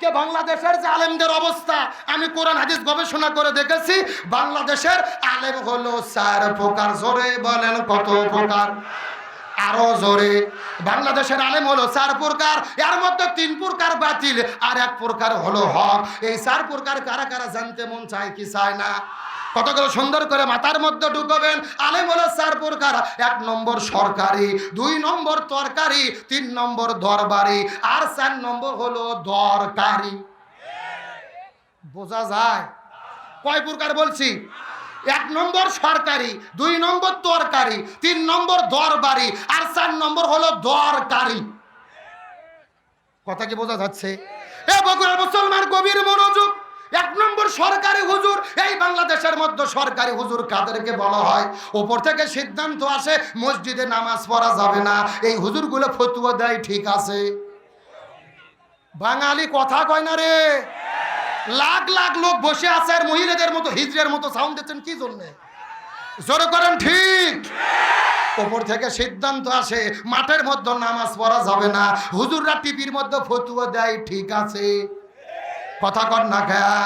বাংলাদেশের যে আলেমদের অবস্থা, আমি কোরআন, হাদিস গবেষণা করে দেখেছি, বাংলাদেশের আলেম হলো চার প্রকার। জোরে বলেন কত প্রকার? আরও জোরে। বাংলাদেশের আলেম হলো চার প্রকার, এর মধ্যে তিন প্রকার বাতিল, আর এক প্রকার হলো হক। এই চার প্রকার কারা কারা জানতে মন চায়, কি চায় না? কতগুলো সুন্দর করে মাথার মধ্যে ঢুকবেন? আলেম হলো চার প্রকার এক নম্বর সরকারি, দুই নম্বর তরকারি, তিন নম্বর দরবারি, আর চার নম্বর হলো দরকারি। বোঝা যায়? কয় প্রকার বলছি? এক নম্বর সরকারি, দুই নম্বর তরকারি, তিন নম্বর দরবারি, আর চার নম্বর হলো দরকারি। কথা কি বোঝা যাচ্ছে? এ বগুড়ার মুসলমান গভীর মনোযোগ এক নম্বর সরকারি হুজুর, এই বাংলাদেশের মধ্যে সরকারি হুজুর কাদেরকে বলা হয়? ওপর থেকে সিদ্ধান্ত আসে, মসজিদে নামাজ পড়া যাবে না। এই হুজুরগুলো ফতুয়া দেয়, ঠিক আছে। বাঙালি কথা কয় না রে? লাখ লাখ লোক বসে আছে আর মহিলাদের মতো হিজড়ের মতো সাউন্ড দিচ্ছেন, কি জন্যে? জোরে করেন, ঠিক। ওপর থেকে সিদ্ধান্ত আসে, মাঠের মধ্যে নামাজ পড়া যাবে না। হুজুররা টিভির মধ্যে ফতুয়া দেয়, ঠিক আছে। কথা কর না খেয়া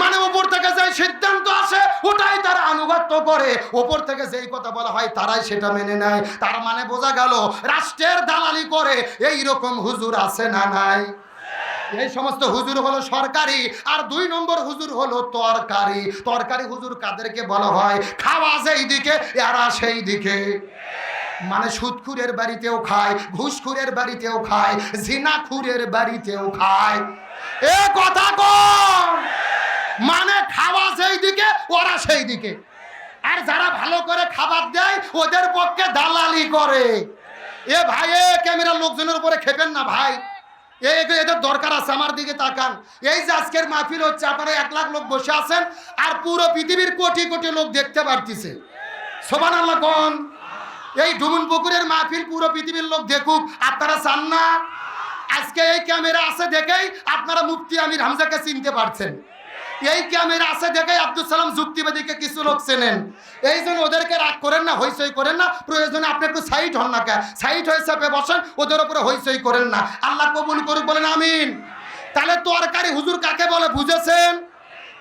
মানে উপর থেকে যে সিদ্ধান্ত আসে, ওটাই তারা আনুগত্য করে। ওপর থেকে যেই কথা বলা হয়, তারাই সেটা মেনে নেয়। তার মানে বোঝা গেল, রাষ্ট্রের দালালি করে এই রকম হুজুর আছে না নাই? এই সমস্ত হুজুর হলো সরকারি, আর দুই নম্বর হুজুর হলো তরকারি। তরকারি হুজুর কাদেরকে বলা হয়? খাওয়া যেই দিকে, এরা সেই দিকে। মানে সুদখুরের বাড়িতেও খায়, ঘুষখুরের বাড়িতেও খায়, জিনাখুরের বাড়িতেও খায়। এ কথা মানে খাওয়া সেই দিকে, ওরা সেই দিকে। আর যারা ভালো করে খাবার দেয়, ওদের পক্ষে দালালি করে। এ ভাই, এ ক্যামেরার লোকজনের উপরে খেপেন না ভাই। এদের দরকার আছে, আমার দিকে তাকান। এই যে আজকের মাহফিল হচ্ছে, আপনারা এক লাখ লোক বসে আছেন, আর পুরো পৃথিবীর কোটি কোটি লোক দেখতে পারতেছে। সোবান আল্লাহ এই ডুমুন পুকুরের মাহফিল পুরো পৃথিবীর লোক দেখুক, আপনারা চান না? আজকে এই ক্যামেরা আছে দেখেই আপনারা মুফতি আমির হামজাকে চিনতে পারছেন। এই ক্যামেরা আছে দেখেই আব্দুল সালাম যুক্তিবাদীকে কিছু লোক চেনেন। এই জন্য ওদেরকে রাগ করেন না, হইচই করেন না। প্রয়োজনে আপনি একটু সাইড হন না কে সাইড হয়ে বসেন, ওদের উপরে হইচই করেন না। আল্লাহ কবুল করুক, বলেন আমিন। তাহলে তরকারি হুজুর কাকে বলে, বুঝেছেন?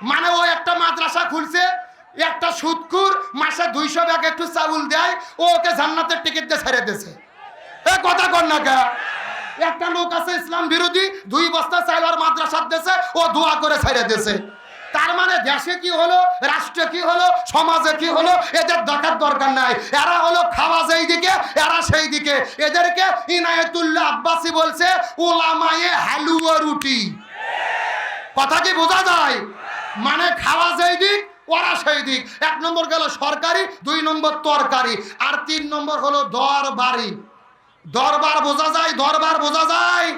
মানে ও একটা মাদ্রাসা খুলছে একটা সুদকুর মাসে দুইশো ব্যাগ একটু চাউল দেয়, ও ওকে জান্নাতের টিকিট দিয়ে ছেড়ে দিয়েছে। এ কথা কর না কে? একটা লোক আছে ইসলাম বিরোধী, দুই বস্তা চাইল আর মাদ্রাসার দেশে, ও দোয়া করে ছেড়ে দিয়েছে। তার মানে দেশে কি হলো, রাষ্ট্রে কি হলো, সমাজে কি হলো, এদের দেখার দরকার নাই। এরা হলো খাওয়া যেই দিকে, এরা সেই দিকে। এদেরকে ইনায়তুল্লাহ আব্বাসি বলছে, ওলামায়ে হালুয়া রুটি। কথা কি বোঝা যায়? মানে খাওয়া যেই দিক ওরা সেই দিক। এক নম্বর গেল সরকারি, দুই নম্বর তরকারি। আর তিন নম্বর হলো দরবারি। দরবার বোঝা যায়, দরবার বোঝা যায়।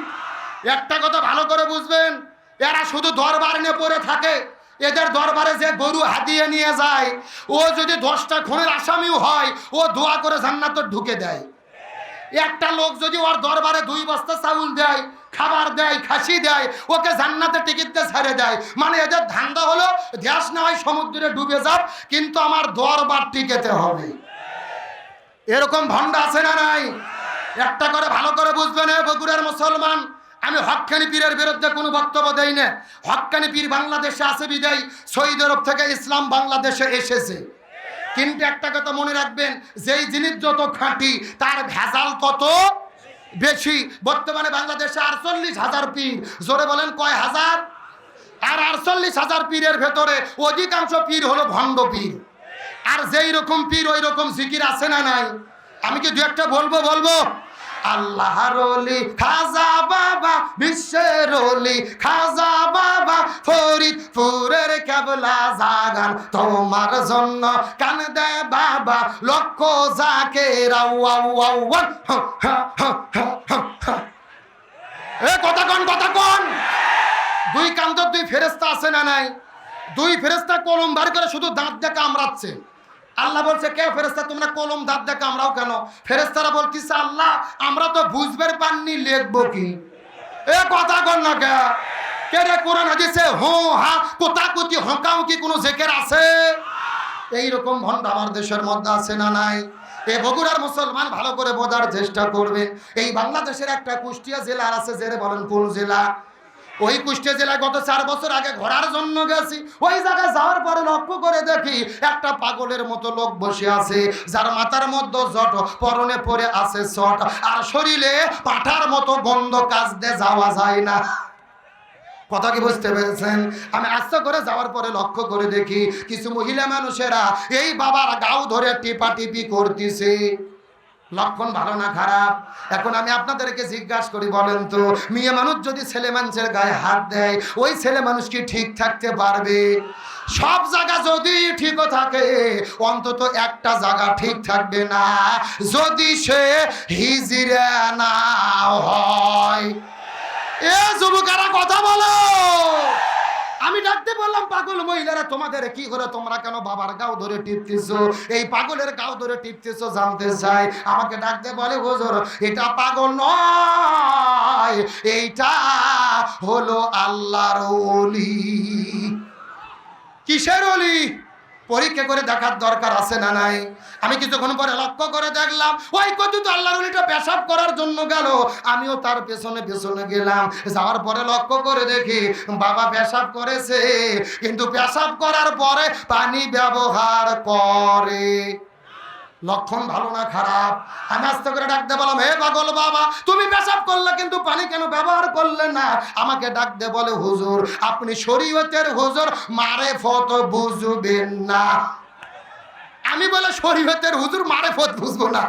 একটা কথা ভালো করে বুঝবেন, এরা শুধু দরবার নিয়ে পড়ে থাকে। এদের দরবারে যে গরু হাতিয়ে নিয়ে যায়, ও যদি দশটা খুনের আসামিও হয়, ও দোয়া করে জান্নাত ঢুকে দেয়। একটা লোক যদি ওর দরবারে দুই বস্তা চাউল দেয় খাবার দেয়, খাসি দেয়, ওকে জান্নাতে টিকিট দিয়ে ছেড়ে দেয়। মানে এদের ধান্দা হলো দেশ না হয় সমুদ্রে ডুবে যাক, কিন্তু আমার দরবার টিকেতে হবে। এরকম ভণ্ড আছে না নাই? একটা করে ভালো করে বুঝবেন বগুড়ার মুসলমান, আমি হক্কানি পীরের বিরুদ্ধে কোনো বক্তব্য দেই না। হক্কানি পীর বাংলাদেশে আছে বিদায় সৌদি আরব থেকে ইসলাম বাংলাদেশে এসেছে। কিন্তু একটা কথা মনে রাখবেন, যেই জিনিস যত খাঁটি, তার ভেজাল তত বেশি। বর্তমানে বাংলাদেশে আটচল্লিশ হাজার পীর। জোরে বলেন কয় হাজার? আর আটচল্লিশ হাজার পীরের ভেতরে অধিকাংশ পীর হলো ভণ্ড পীর। আর যেই রকম পীর, ওই রকম জিকির আছে না নাই? আমি কি দু একটা বলব বলব? আল্লাহর অলি, খাজা বাবা, বিশ্বের অলি, খাজা বাবা, ফরিদপুরের কেবলা জাগান। তোমার জন্য কান দে বাবা, লক্ষ যাকে এ, কথা কন কথা কন। দুই কান্তর দুই ফেরেস্তা আছে না নাই? দুই ফেরেস্তা কলম বার করে শুধু দাঁত দিয়ে কামড়াচ্ছে আল্লাহ বলছে কে ফেরেস্তা তোমরা কলম দাঁত দিয়ে আমরাও কেন? ফেরেস্তারা বলতেছে, আল্লাহ, আমরা তো বুঝবার পাননি, লিখব কি? এ কথা কর না কে? কে রে কোরআন হাদিসে, হো, হা, কোথা কুতি হকাও কি কোনো জেকের আছে? এইরকম ভণ্ড আমার দেশের মধ্যে আছে না নাই? এ বগুড়ার মুসলমান ভালো করে বোঝার চেষ্টা করবে। এই বাংলাদেশের একটা কুষ্টিয়া জেলা আছে জেলে বলেন কোন জেলা? ওই কুষ্টিয়া জেলায় গত চার বছর আগে ঘোরার জন্য গেছি। ওই জায়গায় যাওয়ার পরে লক্ষ্য করে দেখি একটা পাগলের মতো লোক বসে আছে, যার মাথার মধ্যে জট, পরনে পরে আছে চট আর শরীরে পাঠার মতো গন্ধ কাজ দিয়ে যাওয়া যায় না। কথা কি বুঝতে পেরেছেন? আমি আস্তে করে যাওয়ার পরে লক্ষ্য করে দেখি কিছু মহিলা মানুষেরা এই বাবার গাও ধরে টিপা টিপি করতেছে। লক্ষণ ভালো না খারাপ? এখন আমি আপনাদেরকে জিজ্ঞাসা করি, বলেন তো, মেয়ে মানুষ যদি ছেলে মানুষের গায়ে হাত দেয়, ওই ছেলে মানুষ কি ঠিক থাকতে পারবে? সব জায়গা যদি ঠিকও থাকে, অন্তত একটা জায়গা ঠিক থাকবে না। যদি সে হিজিরা না হয়। এ যুবকেরা কথা বলো। আমি ডাকতে বললাম, পাগল মহিলারা, তোমাদের কি করে তোমরা কেন বাবার গাও ধরে টিপতেছো? এই পাগলের গাও ধরে টিপতেছো জানতে চাই। আমাকে ডাকতে বলে, হুজুর, এটা পাগল নয়, এইটা হলো আল্লাহর ওলি। কিসের অলি পরীক্ষা করে দেখার দরকার আছে না নাই? আমি কিছুক্ষণ পরে লক্ষ্য করে দেখলাম, ওই কথিত আল্লাহর অলিটা পেশাব করার জন্য গেল। আমিও তার পেছনে পেছনে গেলাম। যাওয়ার পরে লক্ষ্য করে দেখি, বাবা পেশাব করেছে, কিন্তু পেশাব করার পরে পানি ব্যবহার করে। লক্ষণ ভালো না খারাপ? আমি আস্তে করে ডাকতে বললাম, হে পাগল বাবা, তুমি পেশাব করলে কিন্তু পানি কেন ব্যবহার করলে না? আমাকে ডাকতে বলে, হুজুর, আপনি শরীয়তের হুজুর মারে ফত বুঝবেন না। আমি বলে শরীয়তের হুজুর মারে ফত বুঝব না।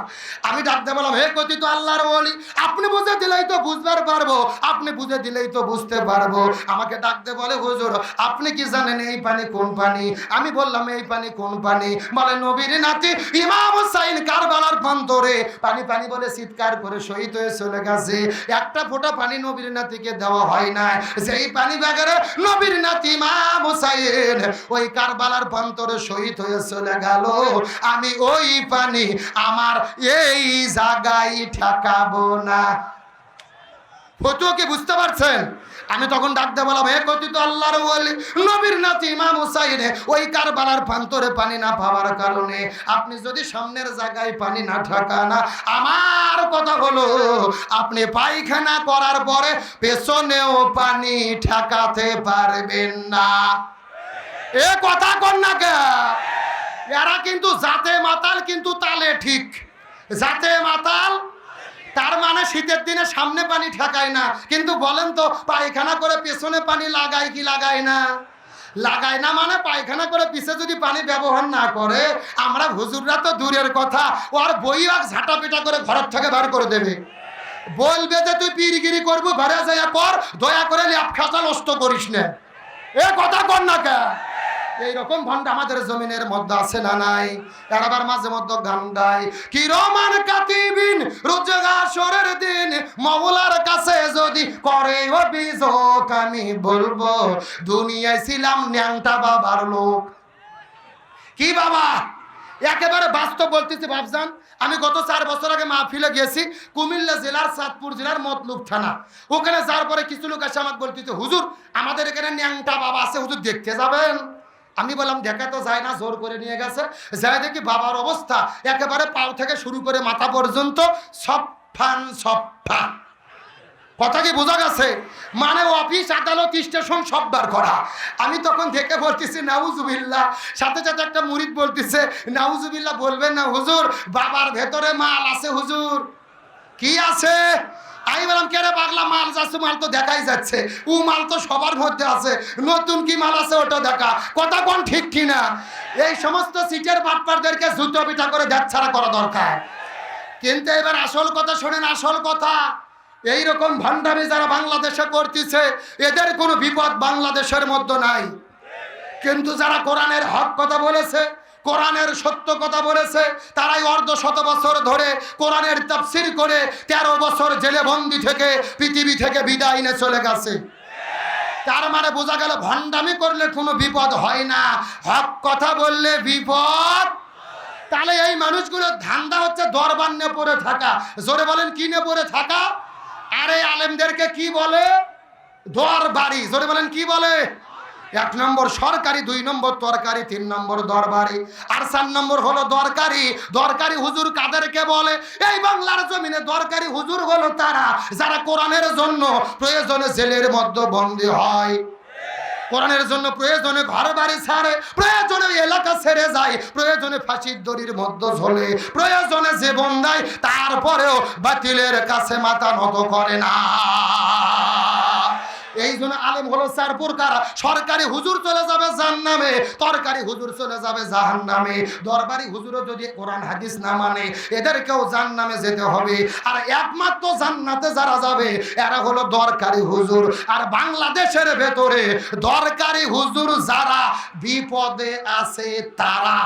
আমি ডাকতে বললাম, হে কথিত আল্লাহর বলি আপনি বুঝে দিলেই তো বুঝবার পারব, আপনি বুঝে দিলেই তো বুঝতে পারব। আমাকে ডাকতে বলে, হুজুর, আপনি কি জানেন এই পানি কোন পানি? আমি বললাম, এই পানি কোন পানি? বলে, নবীর নাতি ইমাম হুসাইন কারবালার প্রান্তরে। পানি পানি বলে চিৎকার করে শহীদ হয়ে চলে গেছে। একটা ফোঁটা পানি নবীর নাতিকে দেওয়া হয় না সেই পানি বাগেরে নবীর নাতি ইমাম হুসাইন ওই কারবালার প্রান্তরে শহীদ হয়ে চলে গেল। আমি ওই পানি আমার এই জায়গায় ঠেকাবো না। ফতুয়া কি বুঝতে পারছেন? আমি তখন ডাকতে বললাম, হে কথিত আল্লাহর বলি নবীর নাতি ইমাম হুসাইনে, ওই কারবালার প্রান্তরে পানি না পাওয়ার কারণে আপনি যদি সামনের জায়গায় পানি না ঠেকান, আমার কথা হলো, আপনি পায়খানা করার পরে পেছনেও পানি ঠেকাতে পারবেন না। এ কথা কর না কে এরা কিন্তু জাতে মাতাল, কিন্তু তালে ঠিক। জাতে মাতাল, তার মানে শীতের দিনে সামনে পানি ঠেকায় না। কিন্তু বলেন তো, পায়খানা করে পেছনে পানি লাগায় কি লাগায় না? লাগায় না মানে পায়খানা করে পিছে যদি পানি ব্যবহার না করে, আমরা হুজুররা তো দূরের কথা ওর বই আর ঝাঁটা পেটা করে ঘরের থেকে বার করে দেবে। বলবে যে তুই পিরিগিরি করব, ঘরে যাইয়া কর দয়া করে ল্যাপ খাতা নষ্ট করিস না। এ কথা কর না কে? এইরকম ভণ্ড আমাদের জমিনের মধ্যে আছে না নাই? এর আবার মাঝে মধ্যে গান গায় কি রমান কাতিবিন রোজগাসরের দিন মৌলার কাছে যদি করে অভিযোগ আমি বলব, দুনিয়ায় ছিলাম ন্যাংটা বাবার লোক। কি বাবা? একেবারে বাস্তব বলতেছি বাবজান আমি গত চার বছর আগে মাহফিলে গেছি, কুমিল্লা জেলার চাঁদপুর জেলার মতলুক থানা। ওখানে যাওয়ার পরে কিছু লোক এসে আমাকে বলতেছে, হুজুর, আমাদের এখানে ন্যাংটা বাবা আছে, হুজুর, দেখতে যাবেন? আমি বললাম, দেখা তো যায় না, জোর করে নিয়ে গেছে। যাই দেখি বাবার অবস্থা একেবারে পাও থেকে শুরু করে মাথা পর্যন্ত সফান সফা কথা কি বোঝা গেছে? মানে অফিস, আদালত, স্টেশন সব বার করা। আমি তখন দেখে বলতেছি নাউজুবিল্লা সাথে সাথে একটা মুরিদ বলতেছে নাউজুবিল্লা বলবেন না, হুজুর, বাবার ভেতরে মাল আছে, হুজুর। কি আছে? আমি বললাম, কেরে পাগলা, মাল যাচ্ছে, মাল তো দেখাই যাচ্ছে। ও মাল তো সবার মধ্যে আছে। নতুন কি মাল আছে ওটা দেখা। কথা কোন ঠিক কিনা এই সমস্ত সিটের বাটপারদেরকে জুতো পিঠা করে দেখ করা দরকার। কিন্তু এবার আসল কথা শোনেন, আসল কথা এই রকম ভান্ডামি যারা বাংলাদেশে করতেছে, এদের কোনো বিপদ বাংলাদেশের মধ্যে নাই। কিন্তু যারা কোরআনের হক কথা বলেছে কোরআনের সত্য কথা বলেছে, তারাই অর্ধ শত বছর ধরে কোরআনের তাফসির করে তেরো বছর জেলে বন্দি থেকে পৃথিবী থেকে বিদায় নিয়ে চলে গেছে। তার মানে বোঝা গেল ভণ্ডামি করলে কোনো বিপদ হয় না। হক কথা বললে বিপদ। তাহলে এই মানুষগুলোর ধান্দা হচ্ছে দরবার নিয়ে পড়ে থাকা। জোরে বলেন, কি নিয়ে পড়ে থাকা? আরে আলেমদেরকে কি বলে? দর বাড়ি জোরে বলেন, কি বলে? এক নম্বর সরকারি, দুই নম্বর তরকারি, তিন নম্বর দরবারি। আর চার নম্বর হলো দরকারি। দরকারি হুজুর কাদেরকে বলে? এই বাংলার জমিনে দরকারি হুজুর হলো তারা, যারা কোরআনের জন্য প্রয়োজনে জেলের মধ্যে বন্দী হয়। কোরআনের জন্য প্রয়োজনে ঘর বাড়ি ছাড়ে, প্রয়োজনে এলাকা ছেড়ে যায়, প্রয়োজনে ফাঁসির দড়ির মধ্যে ঝোলে, প্রয়োজনে জীবন দেয়, তারপরেও বাতিলের কাছে মাথা নত করে না। এই জন্য আলেম হলো চার প্রকার সরকারি হুজুর চলে যাবে জাহান্নামে, তরকারি হুজুর চলে যাবে জাহান্নামে। দরবারি হুজুরও যদি কোরআন, হাদিস না মানে এদেরকেও জাহান্নামে যেতে হবে। আর একমাত্র জান্নাতে যারা যাবে, এরা হলো দরকারি হুজুর। আর বাংলাদেশের ভেতরে দরকারি হুজুর যারা বিপদে আছে, তারা।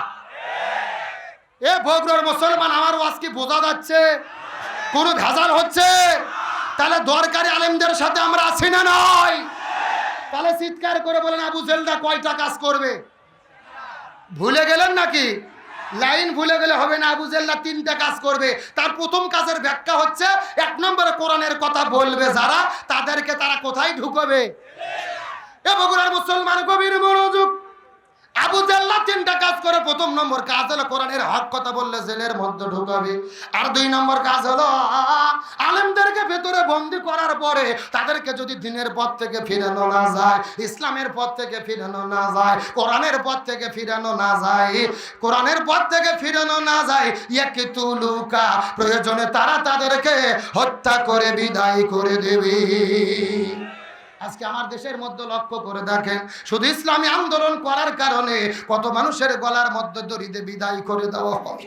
এ বগুড়ার মুসলমান, আমার ওয়াজ বোঝা যাচ্ছে? কোনো ভেজাল হচ্ছে? তাহলে দরকারি আলেমদের সাথে আমরা আছি না নয়? তাহলে চিৎকার করে বলেন, আবু জেলদা কয়টা কাজ করবে? ভুলে গেলেন নাকি? লাইন ভুলে গেলে হবে না, আবু জেল্লা তিনটা কাজ করবে। তার প্রথম কাজের ব্যাখ্যা হচ্ছে, এক নম্বরে কোরআনের কথা বলবে যারা, তাদেরকে তারা কোথায় ঢুকবে? এ বগুড়ার মুসলমান কবির মনোযোগ আবু জাল্লা তিনটা কাজ করে, প্রথম নম্বর কাজ হলো কোরআনের হক কথা বললে জেলের মধ্যে ঢুকাবে। আর দুই নম্বর কাজ হলো, আলেমদেরকে ভেতরে বন্দি করার পরে তাদেরকে যদি দিনের পথ থেকে ফিরানো না যায়, ইসলামের পথ থেকে ফিরানো না যায়, কোরআনের পথ থেকে ফিরানো না যায়, কোরআনের পথ থেকে ফিরানো না যায় ইয়াকে তুলুকা প্রয়োজনে তারা তাদেরকে হত্যা করে, বিদায় করে দেবে। আজকে আমার দেশের মধ্যে লক্ষ্য করে দেখেন, শুধু ইসলামী আন্দোলন করার কারণে কত মানুষের গলার মধ্যে দড়িতে বিদায় করে দেওয়া হবে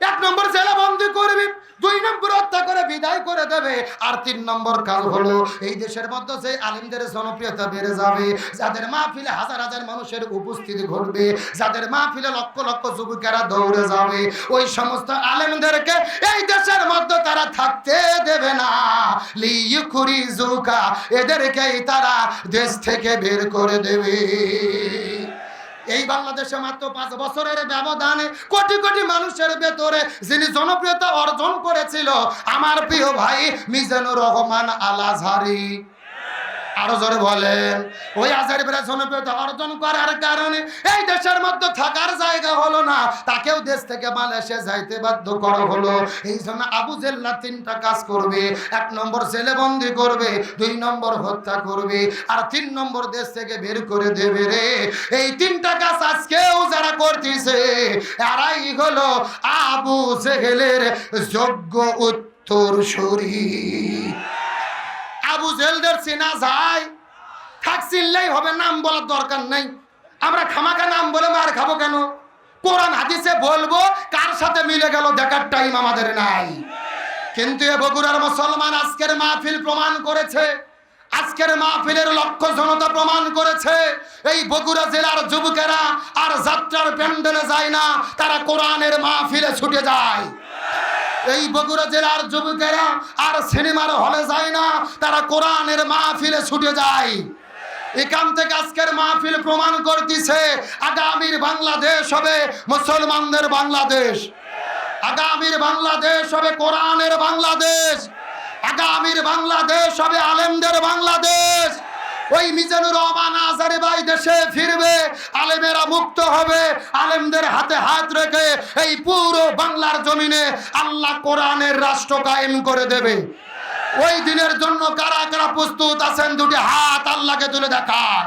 এক নম্বর জেলা করবে, দুই নম্বর হত্যা করে, বিদায় করে দেবে। আর তিন নম্বর কাজ হলো, এই দেশের মধ্যে যে আলিমদের জনপ্রিয়তা বেড়ে যাবে, যাদের মাহফিলে হাজার হাজার মানুষের উপস্থিতি ঘটবে, যাদের মাহফিলে লক্ষ লক্ষ যুবকেরা দৌড়ে যাবে, ওই সমস্ত আলেমদেরকে এই দেশের মধ্যে তারা থাকতে দেবে না। লিউকুরি জুকা এদেরকেই তারা দেশ থেকে বের করে দেবে। এই বাংলাদেশে মাত্র পাঁচ বছরের ব্যবধানে কোটি কোটি মানুষের ভেতরে যিনি জনপ্রিয়তা অর্জন করেছিল, আমার প্রিয় ভাই মিজানুর রহমান আল আরও জোরে বলেন। ওই আজহারি বেড়া জনপ্রিয়তা অর্জন করার কারণে এই দেশের মধ্যে থাকার জায়গা হলো না। তাকেও দেশ থেকে মালয়েশিয়া যাইতে বাধ্য করা হলো। এই জন্য আবু জেল্লা তিনটা কাজ করবে। এক নম্বর জেলে বন্দি করবে, দুই নম্বর হত্যা করবে, আর তিন নম্বর দেশ থেকে বের করে দেবে রে। এই তিনটা কাজ আজকেও যারা করতেছে, এরাই হলো আবু জেহেলের যোগ্য উত্তর শরীর আবু জেলদের চেনা যায়। থাক, চিনলেই হবে, নাম বলার দরকার নাই। আমরা খামাখা নাম বলে মার খাব কেন? কোরআন, হাদিসে বলব, কার সাথে মিলে গেল দেখার টাইম আমাদের নাই। কিন্তু এ বগুড়ার মুসলমান আজকের মাহফিল প্রমাণ করেছে। আজকের মাহফিলের লক্ষ্য জনতা প্রমাণ করেছে। এই বগুড়া জেলার যুবকেরা আর যাত্রার প্যান্ডেলে যায় না, তারা কোরআনের মাহফিলে ছুটে যায়। এই বগুড়া জেলার যুবকেরা আর সিনেমার হলে যায় না, তারা কোরআনের মাহফিলে ছুটে যায়। এখান থেকে আজকের মাহফিল প্রমাণ করতেছে, আগামীর বাংলাদেশ হবে মুসলমানদের বাংলাদেশ। আগামীর বাংলাদেশ হবে কোরআনের বাংলাদেশ। আগামীর বাংলাদেশ হবে আলেমদের বাংলাদেশ। ওই মিজানুর রহমান আজারে ভাই দেশে ফিরবে, আলেমেরা মুক্ত হবে, আলেমদের হাতে হাত রেখে এই পুরো বাংলার জমিনে আল্লাহ কোরআনের রাষ্ট্র কায়েম করে দেবে। ওই দিনের জন্য কারা কারা প্রস্তুত আছেন, দুটি হাত আল্লাহকে তুলে দেখান।